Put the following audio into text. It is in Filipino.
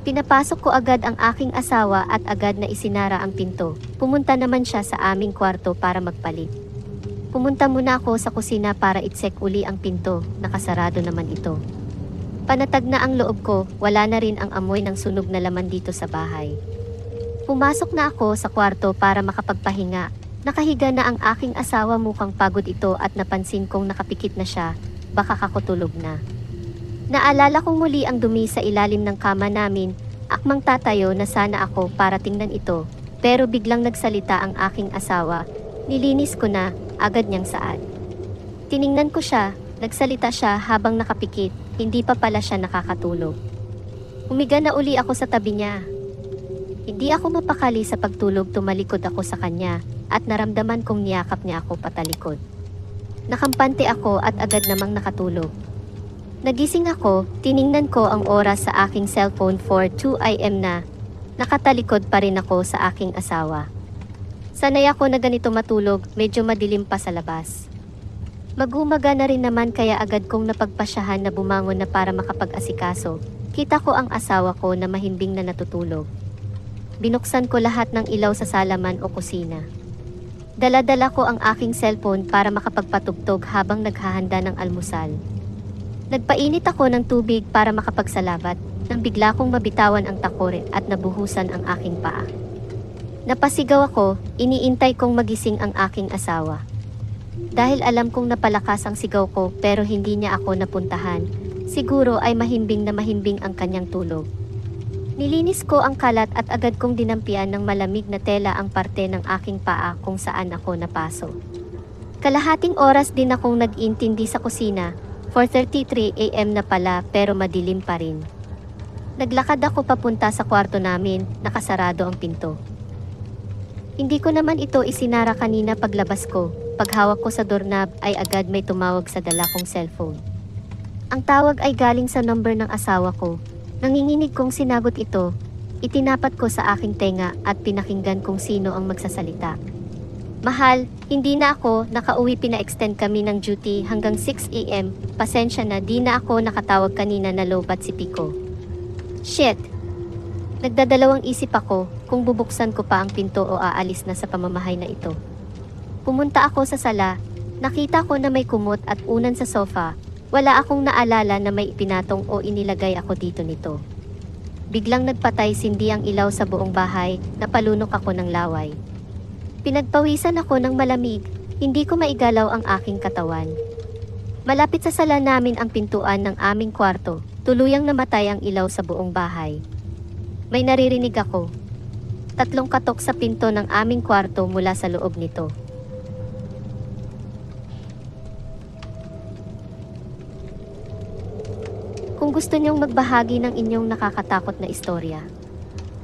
Pinapasok ko agad ang aking asawa at agad na isinara ang pinto. Pumunta naman siya sa aming kwarto para magpalit. Pumunta muna ako sa kusina para i-check uli ang pinto, nakasarado naman ito. Panatag na ang loob ko, wala na rin ang amoy ng sunog na laman dito sa bahay. Pumasok na ako sa kwarto para makapagpahinga. Nakahiga na ang aking asawa mukhang pagod ito at napansin kong nakapikit na siya, baka kakutulog na. Naalala kong muli ang dumi sa ilalim ng kama namin, akmang tatayo na sana ako para tingnan ito, pero biglang nagsalita ang aking asawa, nilinis ko na, agad niyang saad. Tiningnan ko siya, nagsalita siya habang nakapikit, hindi pa pala siya nakakatulog. Humiga na uli ako sa tabi niya. Hindi ako mapakali sa pagtulog tumalikod ako sa kanya at naramdaman kong niyakap niya ako patalikod. Nakampante ako at agad namang nakatulog. Nagising ako, tiningnan ko ang oras sa aking cellphone for 2 am na. Nakatalikod pa rin ako sa aking asawa. Sanay ako na ganito matulog, medyo madilim pa sa labas. Magumaga na rin naman kaya agad kong napagpasyahan na bumangon na para makapag-asikaso. Kita ko ang asawa ko na mahimbing na natutulog. Binuksan ko lahat ng ilaw sa salaman o kusina. Dala-dala ko ang aking cellphone para makapagpatugtog habang naghahanda ng almusal. Nagpainit ako ng tubig para makapagsalabat nang bigla kong mabitawan ang takore at nabuhusan ang aking paa. Napasigaw ako, iniintay kong magising ang aking asawa. Dahil alam kong napalakas ang sigaw ko pero hindi niya ako napuntahan, siguro ay mahimbing na mahimbing ang kanyang tulog. Nilinis ko ang kalat at agad kong dinampian ng malamig na tela ang parte ng aking paa kung saan ako napaso. Kalahating oras din akong nag-intindi sa kusina, 4.33 am na pala pero madilim pa rin. Naglakad ako papunta sa kwarto namin, nakasarado ang pinto. Hindi ko naman ito isinara kanina paglabas ko, paghawak ko sa doorknob ay agad may tumawag sa dala kong cellphone. Ang tawag ay galing sa number ng asawa ko. Nanginginig kong sinagot ito, itinapat ko sa aking tenga at pinakinggan kung sino ang magsasalita. Mahal, hindi na ako, nakauwi pina-extend kami ng duty hanggang 6am, pasensya na di na ako nakatawag kanina na lobat si Pico. Shit! Nagdadalawang isip ako kung bubuksan ko pa ang pinto o aalis na sa pamamahay na ito. Pumunta ako sa sala, nakita ko na may kumot at unan sa sofa, wala akong naalala na may ipinatong o inilagay ako dito nito. Biglang nagpatay sindi ang ilaw sa buong bahay, napalunok ako ng laway. Pinagpawisan ako ng malamig, hindi ko maigalaw ang aking katawan. Malapit sa sala namin ang pintuan ng aming kwarto, tuluyang namatay ang ilaw sa buong bahay. May naririnig ako. Tatlong katok sa pinto ng aming kwarto mula sa loob nito. Kung gusto niyong magbahagi ng inyong nakakatakot na istorya,